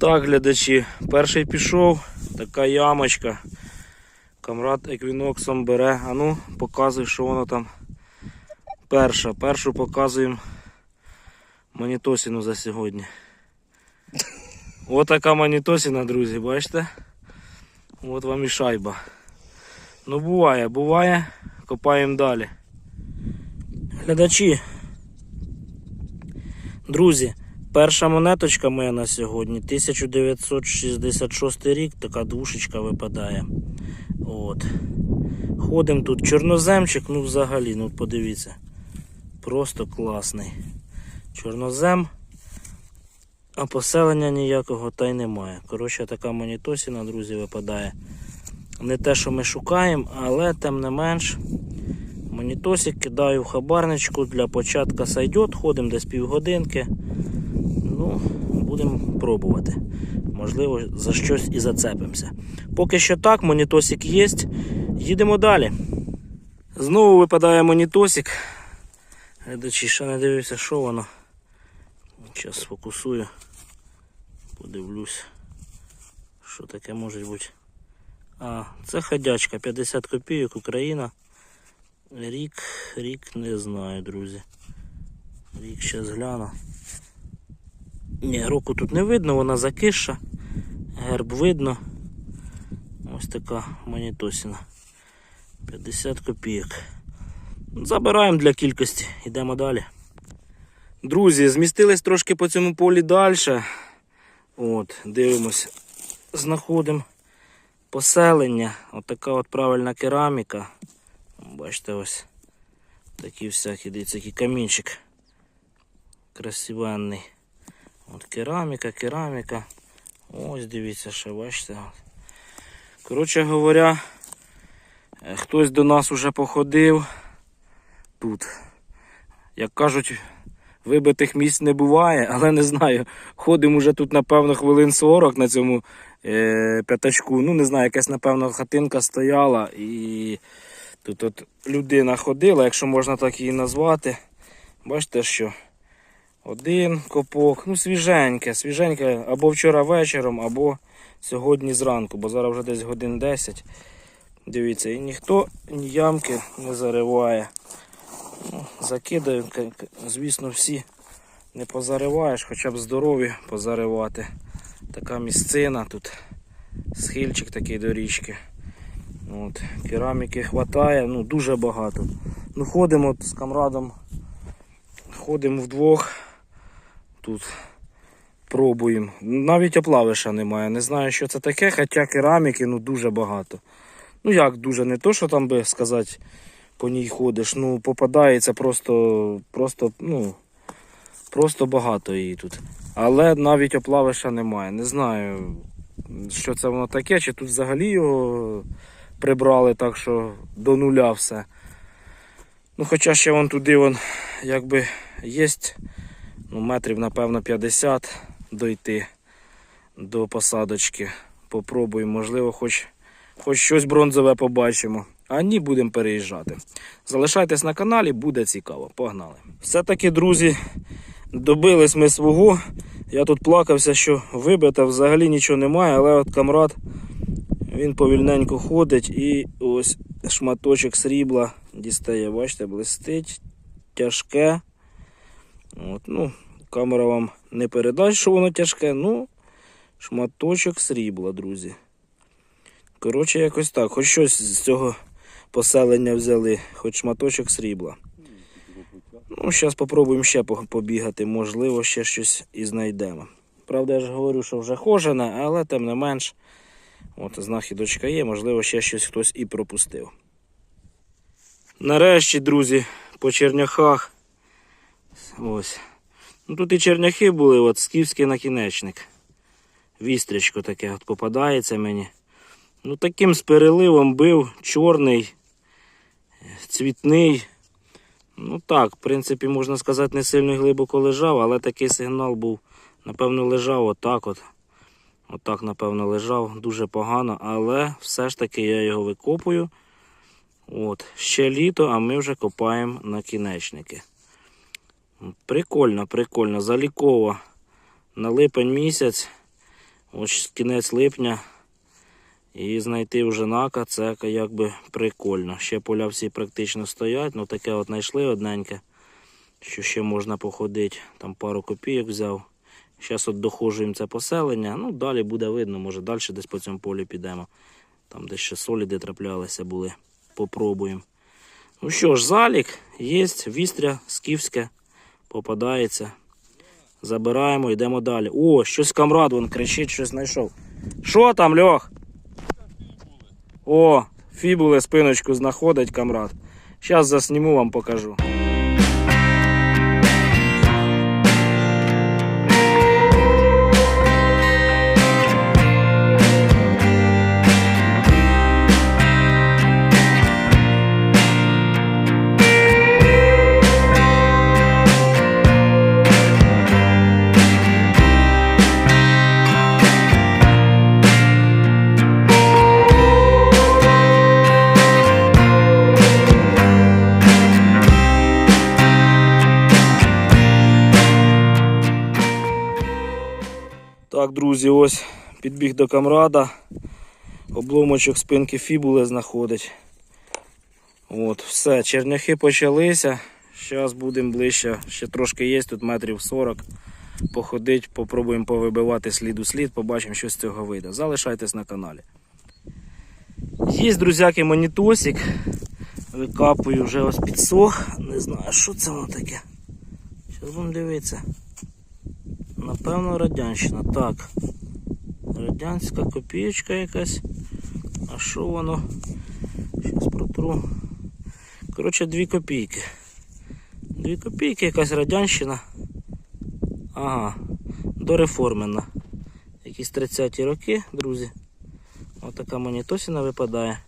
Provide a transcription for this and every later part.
Так, глядачі, перший пішов, така ямочка. Камрад еквіноксом бере. А ну, показуй, що воно там. Перша. Першу показуємо манітосіну за сьогодні. Отака манітосіна, друзі, бачите? От вам і шайба. Ну буває, буває. Копаємо далі. Глядачі. Друзі, перша монеточка моя на сьогодні 1966 рік, така двушечка випадає. От. Ходимо тут чорноземчик, ну взагалі, ну подивіться. Просто класний. Чорнозем, а поселення ніякого та й немає. Коротше, така монітосіна, друзі, випадає. Не те, що ми шукаємо, але тим не менш. Монітосик кидаю в хабарничку для початка сайдет, ходимо десь півгодинки. Будемо пробувати. Можливо, за щось і зацепимося. Поки що так, монітосик є. Їдемо далі. Знову випадає монітосик. Глядачі, ще не дивився, що воно. Зараз сфокусую. Подивлюсь, що таке може бути. А, це ходячка, 50 копійок, Україна. Рік, рік не знаю, друзі. Рік зараз гляну. Ні, року тут не видно, вона закиша. Герб видно. Ось така монітосіна. 50 копійок. Забираємо для кількості, йдемо далі. Друзі, змістились трошки по цьому полі далі. От, дивимось, знаходимо поселення. Отака от правильна кераміка. Бачите, ось такі всякі, дивіться, який камінчик. Красивенний. Кераміка, кераміка. Ось дивіться, ще бачите. Коротше говоря, е, хтось до нас уже походив тут. Як кажуть, вибитих місць не буває, але не знаю. Ходимо вже тут, напевно, хвилин 40 на цьому е, п'ятачку. Ну, не знаю, якась, напевно, хатинка стояла і тут от людина ходила, якщо можна так її назвати. Бачите, що один копок, ну свіженьке, свіженьке або вчора вечором, або сьогодні зранку, бо зараз вже десь годин 10. Дивіться, і ніхто ні ямки не зариває. Ну, закидаю, к- к- звісно, всі не позариваєш, хоча б здорові позаривати. Така місцина тут, схильчик такий до річки. От, кераміки хватає, ну дуже багато. Ну ходимо от з камрадом, ходимо вдвох, тут пробуємо. Навіть оплавиша немає. Не знаю, що це таке, хоча кераміки ну дуже багато. Ну як дуже, не то, що там би сказати, по ній ходиш. Ну, попадається просто, просто, ну, просто багато її тут. Але навіть оплавиша немає. Не знаю, що це воно таке, чи тут взагалі його прибрали так, що до нуля все. Ну, хоча ще вон туди вон, якби є ну, метрів, напевно, 50 дойти до посадочки. Попробуємо, можливо, хоч, хоч щось бронзове побачимо. А ні, будемо переїжджати. Залишайтесь на каналі, буде цікаво. Погнали. Все-таки, друзі, добились ми свого. Я тут плакався, що вибито, взагалі нічого немає, але от камрад він повільненько ходить і ось шматочок срібла дістає. Бачите, блистить, тяжке. От, ну, камера вам не передасть, що воно тяжке, ну, шматочок срібла, друзі. Коротше, якось так. Хоч щось з цього поселення взяли, хоч шматочок срібла. Ну, зараз спробуємо ще побігати, можливо, ще щось і знайдемо. Правда, я ж говорю, що вже хожене, але тим не менш, от знахідочка є, можливо, ще щось хтось і пропустив. Нарешті, друзі, по черняхах. Ось. Ну, тут і черняхи були, от скіфський накінечник. Вістрячко таке от попадається мені. Ну, таким з переливом бив, чорний, цвітний. Ну так, в принципі, можна сказати, не сильно глибоко лежав, але такий сигнал був. Напевно, лежав отак от. Отак, напевно, лежав дуже погано, але все ж таки я його викопую. От, ще літо, а ми вже копаємо накінечники. Прикольно, прикольно, заліково. На липень місяць Ось кінець липня. І знайти вже нака, це якби прикольно. Ще поля всі практично стоять, ну таке от знайшли одненьке, що ще можна походити. Там пару копійок взяв. Зараз от доходжуємо це поселення. Ну, далі буде видно, може далі десь по цьому полі підемо. Там десь ще соліди траплялися були. Попробуємо. Ну що ж, залік є, вістря, скіфське, попадається. Забираємо, йдемо далі. О, щось камрад вон кричить, щось знайшов. Що там, Льох? О, фібули спиночку знаходить камрад. Зараз засніму вам покажу. Друзі, ось підбіг до камрада. Обломочок спинки фібули знаходить. От, все, черняхи почалися. Зараз будемо ближче. Ще трошки є, тут метрів 40. Походить, попробуємо повибивати слід у слід, побачимо, що з цього вийде. Залишайтесь на каналі. Є, друзяки, монітосик. Викапую вже ось підсох. Не знаю, що це воно таке. Зараз будемо дивитися. Напевно, радянщина. Так. Радянська копієчка якась. А що воно? Зараз протру. Коротше, дві копійки. Дві копійки, якась радянщина. Ага, дореформена. Якісь 30-ті роки, друзі. Отака монітосина випадає.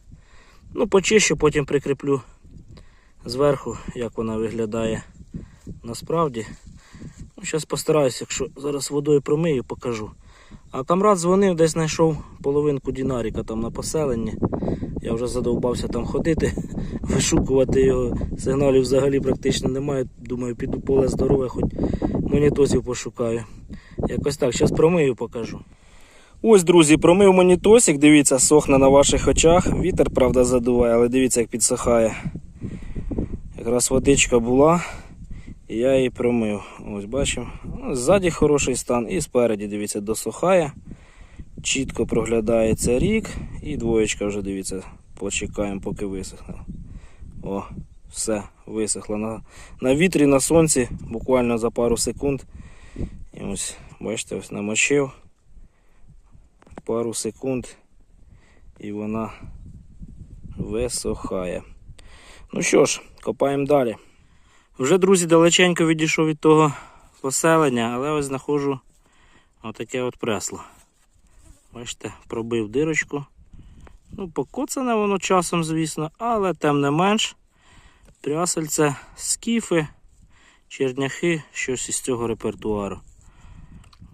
Ну, почищу, потім прикріплю зверху, як вона виглядає насправді. Зараз постараюся, якщо зараз водою промию, покажу. А камрад дзвонив, десь знайшов половинку дінаріка там на поселенні. Я вже задовбався там ходити, вишукувати його. Сигналів взагалі практично немає. Думаю, піду поле здорове, хоч монітосів пошукаю. Якось так, зараз промию, покажу. Ось, друзі, промив монітосик, дивіться, сохне на ваших очах. Вітер, правда, задуває, але дивіться, як підсихає. Якраз водичка була. Я її промив. Ось бачимо. Ну, Ззаді хороший стан і спереді, дивіться, досухає. Чітко проглядається рік. І двоєчка вже, дивіться, почекаємо, поки висохне. О, все, висохло. На, на вітрі, на сонці, буквально за пару секунд. І ось, бачите, ось намочив. Пару секунд. І вона висохає. Ну що ж, копаємо далі. Вже, друзі, далеченько відійшов від того поселення, але ось знаходжу отаке от пресло. Бачите, пробив дирочку. Ну, покоцане воно часом, звісно, але тим не менш, трясельце, скіфи, черняхи, щось із цього репертуару.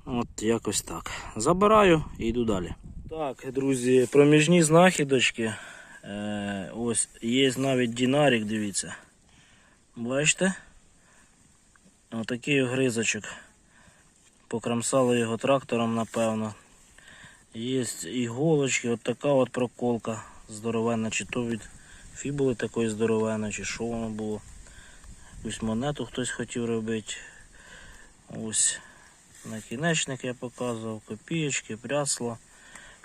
От якось так. Забираю і йду далі. Так, друзі, проміжні знахідочки. Е, ось є навіть дінарік, дивіться. Бачите? Отакий огризочок. Покрамсали його трактором, напевно. Є іголочки, от така от проколка здоровенна, чи то від фібули такої здоровенної, чи що воно було. Якусь монету хтось хотів робити. Ось накінечник я показував, копієчки, прясло,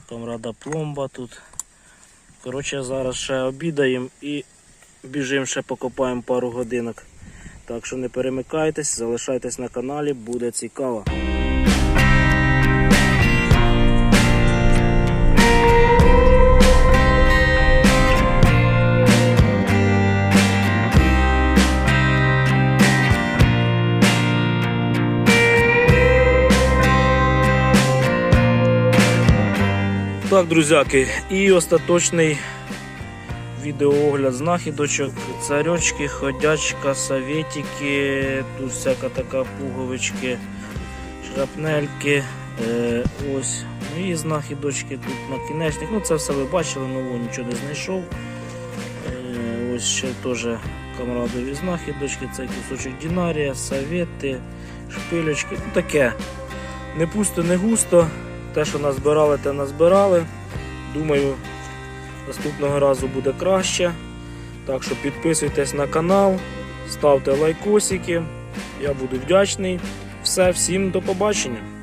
камрада пломба тут. Коротше, зараз ще обідаємо і біжимо ще покопаємо пару годинок. Так що не перемикайтесь, залишайтесь на каналі, буде цікаво. Так, друзяки, і остаточний відеоогляд знахідочок, царьочки, ходячка, советики, тут всяка така пуговички, шрапнельки, е, ось мої знахідочки, тут накінечник. Ну це все ви бачили, нового нічого не знайшов. Е, ось ще теж камрадові знахідочки, це кусочок дінарія, совети, шпилечки. Ну таке. Не пусто, не густо. те, що назбирали, те назбирали. Думаю, наступного разу буде краще. Так що підписуйтесь на канал, ставте лайкосики. Я буду вдячний. Все, всім до побачення.